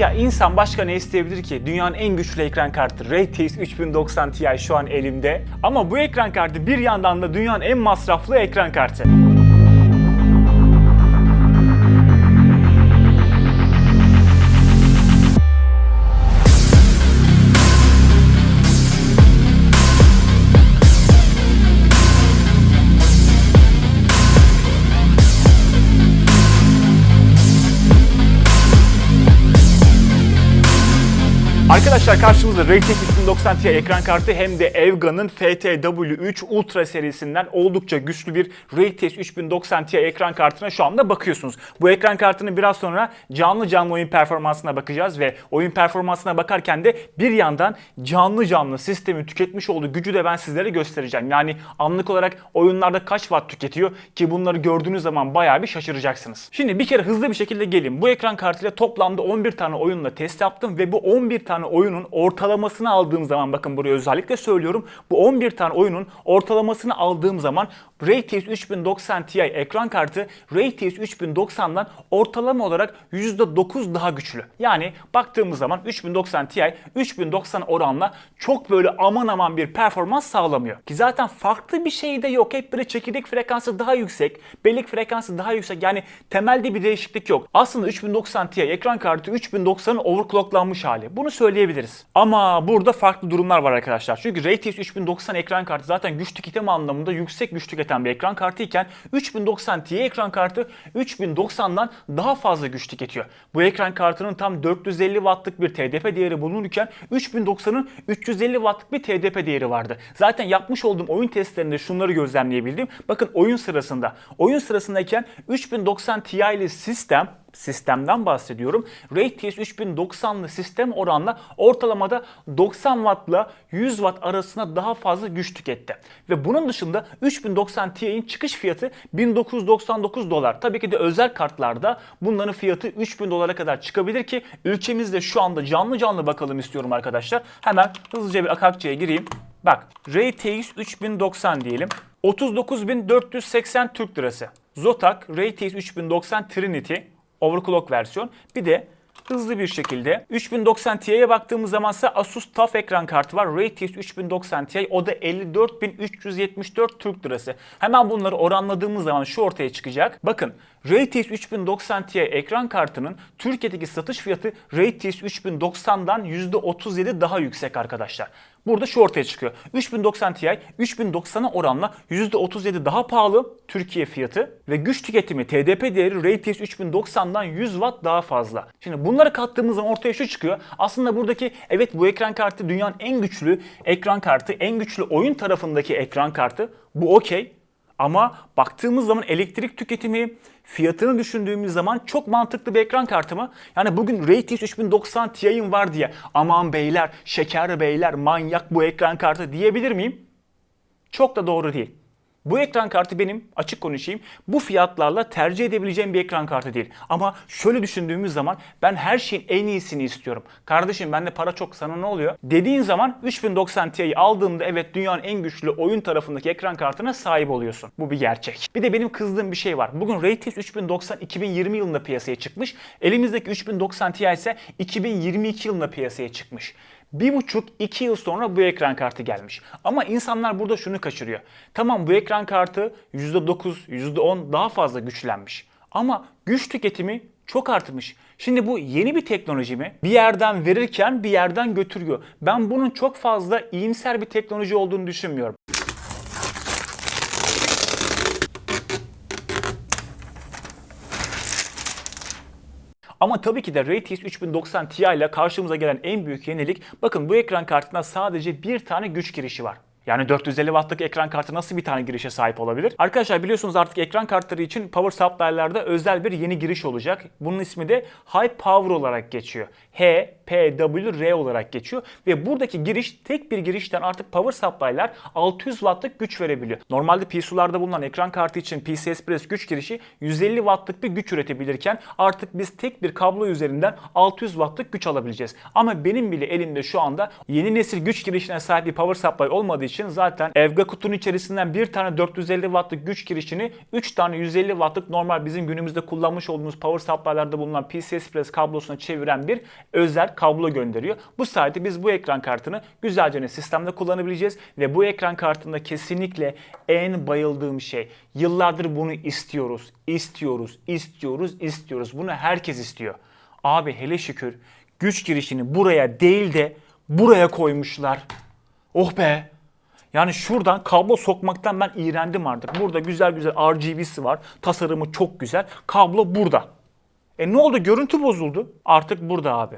Ya insan başka ne isteyebilir ki? Dünyanın en güçlü ekran kartı RTX 3090 Ti şu an elimde. Ama bu ekran kartı bir yandan da dünyanın en masraflı ekran kartı. Arkadaşlar karşımızda RTX 3090 Ti ekran kartı hem de Evga'nın FTW3 Ultra serisinden oldukça güçlü bir RTX 3090 Ti ekran kartına şu anda bakıyorsunuz. Bu ekran kartının biraz sonra canlı canlı oyun performansına bakacağız ve oyun performansına bakarken de bir yandan canlı canlı sistemin tüketmiş olduğu gücü de ben sizlere göstereceğim. Yani anlık olarak oyunlarda kaç watt tüketiyor ki bunları gördüğünüz zaman bayağı bir şaşıracaksınız. Şimdi bir kere hızlı bir şekilde gelin. Bu ekran kartıyla toplamda 11 tane oyunla test yaptım ve bu 11 tane oyunun ortalamasını aldığım zaman bakın buraya özellikle söylüyorum. Bu 11 tane oyunun ortalamasını aldığım zaman RTX 3090 Ti ekran kartı RTX 3090'dan ortalama olarak %9 daha güçlü. Yani baktığımız zaman 3090 Ti 3090 oranla çok böyle aman aman bir performans sağlamıyor. Ki zaten farklı bir şey de yok. Hep böyle çekirdek frekansı daha yüksek, bellek frekansı daha yüksek. Yani temelde bir değişiklik yok. Aslında 3090 Ti ekran kartı 3090'ın overclocklanmış hali. Bunu söyleyebiliriz. Ama burada farklı durumlar var arkadaşlar. Çünkü RTX 3090 ekran kartı zaten güç tüketim anlamında yüksek güç tüketen bir ekran kartı iken 3090 Ti ekran kartı 3090'dan daha fazla güç tüketiyor. Bu ekran kartının tam 450 wattlık bir TDP değeri bulunurken 3090'ın 350 wattlık bir TDP değeri vardı. Zaten yapmış olduğum oyun testlerinde şunları gözlemleyebildim. Bakın oyun sırasında. Oyun sırasındayken 3090 Ti'li sistem sistemden bahsediyorum. RTX 3090'lı sistem oranla ortalamada 90 Watt'la 100 Watt arasında daha fazla güç tüketti. Ve bunun dışında 3090 Ti'nin çıkış fiyatı 1999 dolar. Tabii ki de özel kartlarda bunların fiyatı 3000 dolara kadar çıkabilir ki ülkemizde şu anda canlı canlı bakalım istiyorum arkadaşlar. Hemen hızlıca bir akakçıya gireyim. Bak RTX 3090 diyelim. 39.480 Türk Lirası. Zotac RTX 3090 Trinity overclock versiyon. Bir de hızlı bir şekilde 3090 Ti'ye baktığımız zaman ise Asus TUF ekran kartı var. RTX 3090 Ti o da 54.374 Türk Lirası. Hemen bunları oranladığımız zaman şu ortaya çıkacak. Bakın RTX 3090 Ti ekran kartının Türkiye'deki satış fiyatı RTX 3090'dan %37 daha yüksek arkadaşlar. Burada şu ortaya çıkıyor. 3090 Ti 3090'a oranla %37 daha pahalı Türkiye fiyatı ve güç tüketimi TDP değeri RTX 3090'dan 100 Watt daha fazla. Şimdi bunları kattığımız zaman ortaya şu çıkıyor. Aslında buradaki evet bu ekran kartı dünyanın en güçlü ekran kartı, en güçlü oyun tarafındaki ekran kartı. Bu okey. Ama baktığımız zaman elektrik tüketimi, fiyatını düşündüğümüz zaman çok mantıklı bir ekran kartı mı? Yani bugün RTX 3090 Ti'm var diye aman beyler, şeker beyler, manyak bu ekran kartı diyebilir miyim? Çok da doğru değil. Bu ekran kartı benim açık konuşayım bu fiyatlarla tercih edebileceğim bir ekran kartı değil. Ama şöyle düşündüğümüz zaman ben her şeyin en iyisini istiyorum. Kardeşim bende para çok sana ne oluyor? Dediğin zaman 3090 Ti'yi aldığında evet dünyanın en güçlü oyun tarafındaki ekran kartına sahip oluyorsun. Bu bir gerçek. Bir de benim kızdığım bir şey var. Bugün RTX 3090 2020 yılında piyasaya çıkmış. Elimizdeki 3090 Ti ise 2022 yılında piyasaya çıkmış. Bir buçuk iki yıl sonra bu ekran kartı gelmiş. Ama insanlar burada şunu kaçırıyor. Tamam bu ekran kartı %9, %10 daha fazla güçlenmiş. Ama güç tüketimi çok artmış. Şimdi bu yeni bir teknoloji mi? Bir yerden verirken bir yerden götürüyor. Ben bunun çok fazla iyimser bir teknoloji olduğunu düşünmüyorum. Ama tabii ki de RTX 3090 Ti ile karşımıza gelen en büyük yenilik bakın bu ekran kartında sadece bir tane güç girişi var. Yani 450 wattlık ekran kartı nasıl bir tane girişe sahip olabilir? Arkadaşlar biliyorsunuz artık ekran kartları için power supply'larda özel bir yeni giriş olacak. Bunun ismi de High Power olarak geçiyor. H, P, W, R olarak geçiyor. Ve buradaki giriş tek bir girişten artık power supply'lar 600 wattlık güç verebiliyor. Normalde PSU'larda bulunan ekran kartı için PCI Express güç girişi 150 wattlık bir güç üretebilirken artık biz tek bir kablo üzerinden 600 wattlık güç alabileceğiz. Ama benim bile elimde şu anda yeni nesil güç girişine sahip bir power supply olmadığı için için zaten Evga kutunun içerisinden bir tane 450 wattlık güç girişini 3 tane 150 wattlık normal bizim günümüzde kullanmış olduğumuz power supply'larda bulunan PCI Express kablosuna çeviren bir özel kablo gönderiyor. Bu sayede biz bu ekran kartını güzelce sistemde kullanabileceğiz ve bu ekran kartında kesinlikle en bayıldığım şey yıllardır bunu istiyoruz, istiyoruz, istiyoruz, istiyoruz. Bunu herkes istiyor. Abi hele şükür güç girişini buraya değil de buraya koymuşlar. Oh be. Yani şuradan kablo sokmaktan ben iğrendim artık. Burada güzel güzel RGB'si var. Tasarımı çok güzel. Kablo burada. E ne oldu? Görüntü bozuldu. Artık burada abi.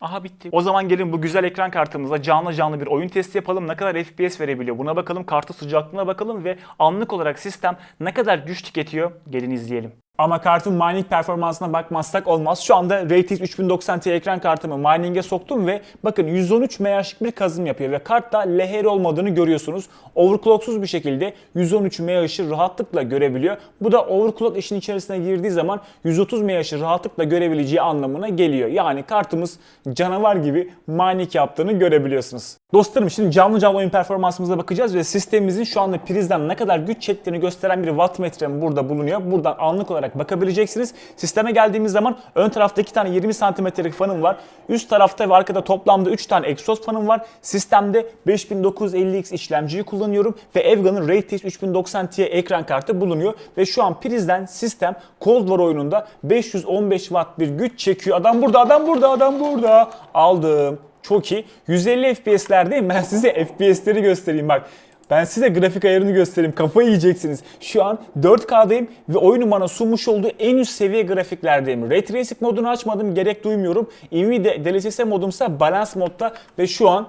Aha bitti. O zaman gelin bu güzel ekran kartımızla canlı canlı bir oyun testi yapalım. Ne kadar FPS verebiliyor buna bakalım. Kartı sıcaklığına bakalım ve anlık olarak sistem ne kadar güç tüketiyor. Gelin izleyelim. Ama kartın mining performansına bakmazsak olmaz. Şu anda RTX 3090 Ti ekran kartımı mining'e soktum ve bakın 113 MHz'lik bir kazım yapıyor ve kartta leher olmadığını görüyorsunuz. Overclocksuz bir şekilde 113 MHz'i rahatlıkla görebiliyor. Bu da overclock işin içerisine girdiği zaman 130 MHz'i rahatlıkla görebileceği anlamına geliyor. Yani kartımız canavar gibi mining yaptığını görebiliyorsunuz. Dostlarım şimdi canlı canlı oyun performansımıza bakacağız ve sistemimizin şu anda prizden ne kadar güç çektiğini gösteren bir wattmetre burada bulunuyor. Buradan anlık olarak bakabileceksiniz. Sisteme geldiğimiz zaman ön tarafta iki tane 20 santimetrelik fanım var. Üst tarafta ve arkada toplamda 3 tane egzoz fanım var. Sistemde 5950X işlemciyi kullanıyorum ve Evga'nın RTX 3090 Ti ekran kartı bulunuyor. Ve şu an prizden sistem Cold War oyununda 515 watt bir güç çekiyor. Adam burada, adam burada, adam burada. Aldım. Çok iyi. 150 FPS'lerdeyim. Ben size FPS'leri göstereyim bak. Ben size grafik ayarını göstereyim. Kafayı yiyeceksiniz. Şu an 4K'dayım ve oyunun bana sunmuş olduğu en üst seviye grafiklerdeyim. Ray Tracing modunu açmadım. Gerek duymuyorum. Nvidia DLSS modumsa balans modda ve şu an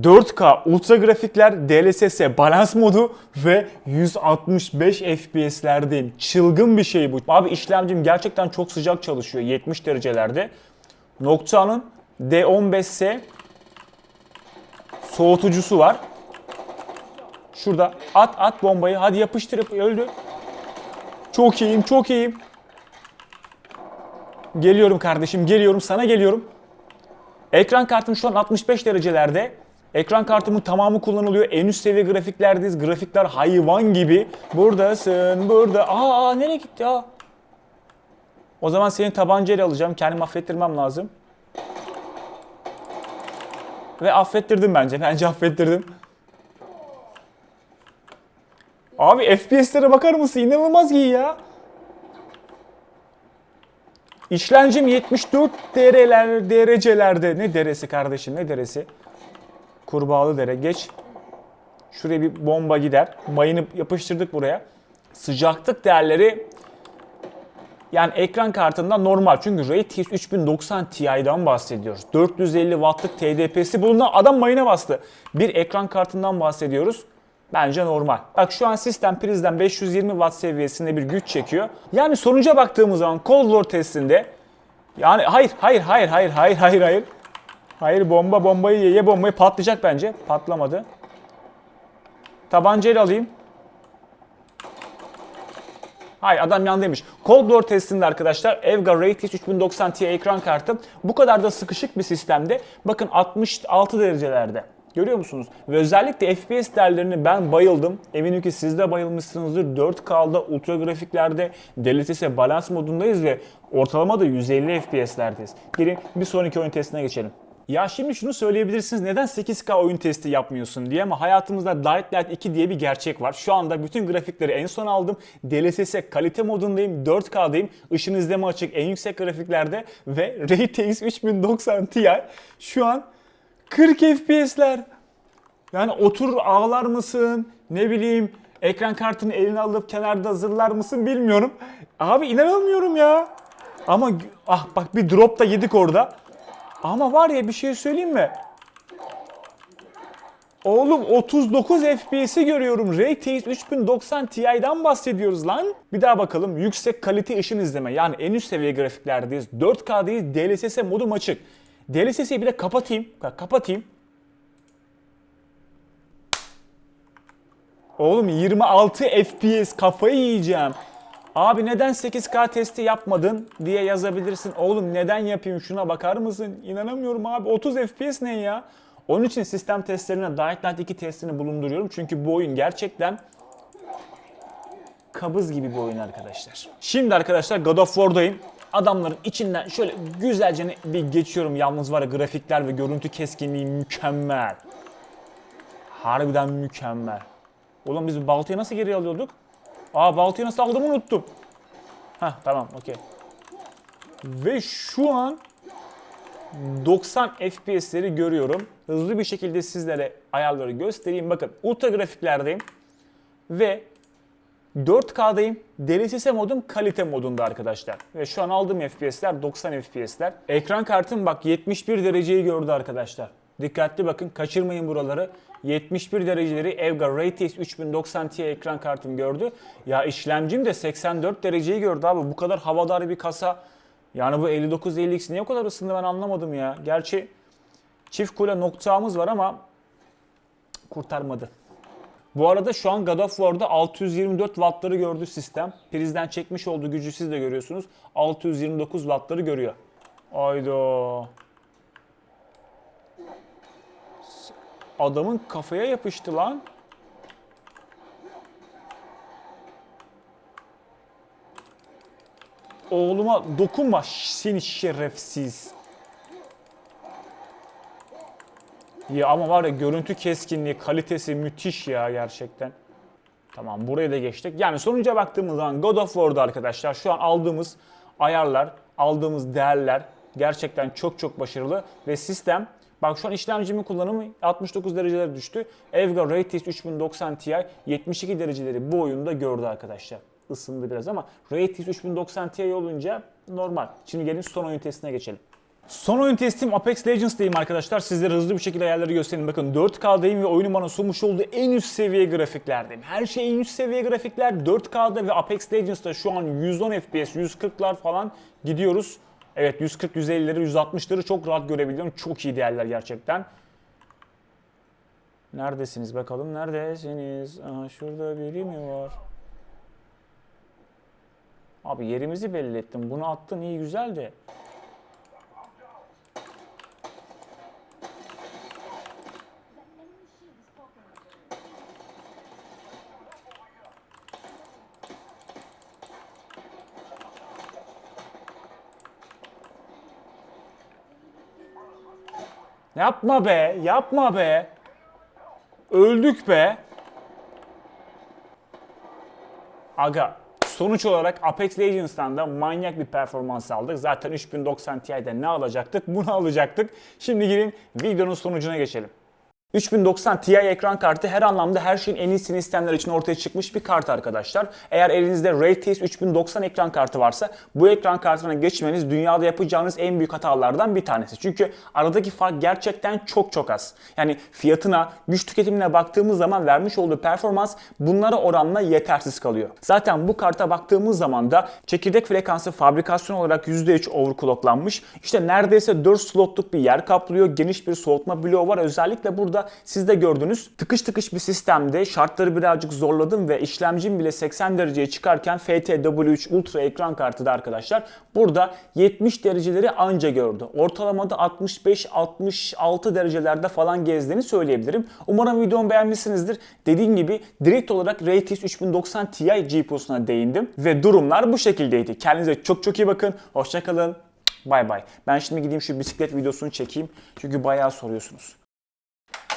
4K ultra grafikler, DLSS balans modu ve 165 FPS'lerdeyim. Çılgın bir şey bu. Abi işlemcim gerçekten çok sıcak çalışıyor 70 derecelerde. Noctua'nın D15S soğutucusu var. Şurada at at bombayı hadi yapıştırıp öldü. Çok iyiyim çok iyiyim. Geliyorum kardeşim geliyorum sana geliyorum. Ekran kartım şu an 65 derecelerde. Ekran kartımın tamamı kullanılıyor. En üst seviye grafiklerdeyiz. Grafikler hayvan gibi. Buradasın, burada. Aa, aa nereye gitti ya? O zaman seni tabancayla alacağım. Kendimi affettirmem lazım. Ve affettirdim bence. Bence affettirdim. Abi FPS'lere bakar mısın? İnanılmaz iyi ya. İşlemcim 74 dereler, derecelerde. Ne deresi kardeşim ne deresi? Kurbağalı dere. Geç. Şuraya bir bomba gider. Mayını yapıştırdık buraya. Sıcaklık değerleri yani ekran kartında normal. Çünkü RTX 3090 Ti'den bahsediyoruz. 450 wattlık TDP'si bulunan adam mayına bastı. Bir ekran kartından bahsediyoruz. Bence normal. Bak şu an sistem prizden 520 watt seviyesinde bir güç çekiyor. Yani sonuca baktığımız zaman Cold War testinde yani hayır hayır hayır hayır hayır hayır hayır. Hayır bomba bombayı ye, bombayı patlayacak bence. Patlamadı. Tabancayla alayım. Hayır adam yan demiş. Cold War testinde arkadaşlar Evga RTX 3090 Ti ekran kartı bu kadar da sıkışık bir sistemde bakın 66 derecelerde. Görüyor musunuz? Ve özellikle FPS değerlerini ben bayıldım. Eminim ki siz de bayılmışsınızdır. 4K'da ultra grafiklerde DLSS balans modundayız ve ortalama da 150 FPS'lerdeyiz. Gelin bir sonraki oyun testine geçelim. Ya şimdi şunu söyleyebilirsiniz neden 8K oyun testi yapmıyorsun diye ama hayatımızda Dying Light 2 diye bir gerçek var. Şu anda bütün grafikleri en son aldım. DLSS kalite modundayım, 4K'dayım. Işın izleme açık en yüksek grafiklerde ve RTX 3090 Ti şu an 40 FPS'ler. Yani oturur ağlar mısın? Ne bileyim ekran kartını eline alıp kenarda hazırlar mısın bilmiyorum. Abi inanamıyorum ya. Ama ah bak bir drop da yedik orada. Ama var ya bir şey söyleyeyim mi? Oğlum 39 FPS'i görüyorum. RTX 3090 Ti'den bahsediyoruz lan. Bir daha bakalım. Yüksek kalite ışın izleme. Yani en üst seviye grafiklerdeyiz. 4K'dayız. DLSS modum açık. DLSS'yi bir de kapatayım. Kapatayım. Oğlum 26 FPS kafayı yiyeceğim. Abi neden 8K testi yapmadın diye yazabilirsin. Oğlum neden yapayım şuna bakar mısın? İnanamıyorum abi 30 FPS ne ya? Onun için sistem testlerine Dying Light 2 testini bulunduruyorum. Çünkü bu oyun gerçekten kabız gibi bir oyun arkadaşlar. Şimdi arkadaşlar God of War'dayım. Adamların içinden şöyle güzelce bir geçiyorum. Yalnız var ya grafikler ve görüntü keskinliği mükemmel. Harbiden mükemmel. Oğlum biz baltayı nasıl geri alıyorduk? Aa baltayı nasıl aldığımı unuttum. Hah tamam okey. Ve şu an 90 FPS'leri görüyorum. Hızlı bir şekilde sizlere ayarları göstereyim. Bakın ultra grafiklerdeyim. Ve 4K'dayım. DLSS modum kalite modunda arkadaşlar. Ve şu an aldığım FPS'ler 90 FPS'ler. Ekran kartım bak 71 dereceyi gördü arkadaşlar. Dikkatli bakın kaçırmayın buraları. 71 dereceleri Evga RTX 3090 Ti ekran kartım gördü. Ya işlemcim de 84 dereceyi gördü abi. Bu kadar havadar bir kasa. Yani bu 5950X niye o kadar ısındı ben anlamadım ya. Gerçi çift kule noktağımız var ama kurtarmadı. Bu arada şu an God of War'da 624 wattları gördü sistem. Prizden çekmiş olduğu gücü siz de görüyorsunuz. 629 wattları görüyor. Ayda. Adamın kafaya yapıştı lan. Oğluma dokunma seni şerefsiz. Ya ama var ya görüntü keskinliği, kalitesi müthiş ya gerçekten. Tamam burayı da geçtik. Yani sonuca baktığımız zaman God of War'da arkadaşlar şu an aldığımız ayarlar, aldığımız değerler gerçekten çok çok başarılı ve sistem Bak şu an işlemcimin kullanımı 69 derecelere düştü. Evga RTX 3090 Ti 72 dereceleri bu oyunda gördü arkadaşlar. Isındı biraz ama RTX 3090 Ti olunca normal. Şimdi gelin son oyun testine geçelim. Son oyun testim Apex Legends'dayım arkadaşlar. Sizlere hızlı bir şekilde ayarları göstereyim. Bakın 4K'dayım ve oyunun bana sunmuş olduğu en üst seviye grafiklerdeyim. Her şey en üst seviye grafikler 4K'da ve Apex Legends'da şu an 110 FPS, 140'lar falan gidiyoruz. Evet 140, 150'leri, 160'ları çok rahat görebiliyorum. Çok iyi değerler gerçekten. Neredesiniz bakalım? Neredesiniz? Aha şurada biri mi var? Abi yerimizi belli ettim. Bunu attın iyi güzel de. Yapma be, yapma be. Öldük be. Aga, sonuç olarak Apex Legends'tan da manyak bir performans aldık. Zaten 3090 Ti'de ne alacaktık? Bunu alacaktık. Şimdi gelin videonun sonucuna geçelim. 3090 Ti ekran kartı her anlamda her şeyin en iyisini isteyenler için ortaya çıkmış bir kart arkadaşlar. Eğer elinizde RTX 3090 ekran kartı varsa bu ekran kartına geçmeniz dünyada yapacağınız en büyük hatalardan bir tanesi. Çünkü aradaki fark gerçekten çok çok az. Yani fiyatına, güç tüketimine baktığımız zaman vermiş olduğu performans bunlara oranla yetersiz kalıyor. Zaten bu karta baktığımız zaman da çekirdek frekansı fabrikasyon olarak %3 overclocklanmış. İşte neredeyse 4 slotluk bir yer kaplıyor. Geniş bir soğutma bloğu var. Özellikle burada siz de gördünüz. Tıkış tıkış bir sistemde şartları birazcık zorladım ve işlemcim bile 80 dereceye çıkarken FTW3 Ultra ekran kartı da arkadaşlar burada 70 dereceleri anca gördü. Ortalamada 65-66 derecelerde falan gezdiğini söyleyebilirim. Umarım videomu beğenmişsinizdir. Dediğim gibi direkt olarak RTX 3090 Ti GPU'suna değindim ve durumlar bu şekildeydi. Kendinize çok çok iyi bakın. Hoşçakalın. Bay bay. Ben şimdi gideyim şu bisiklet videosunu çekeyim. Çünkü bayağı soruyorsunuz.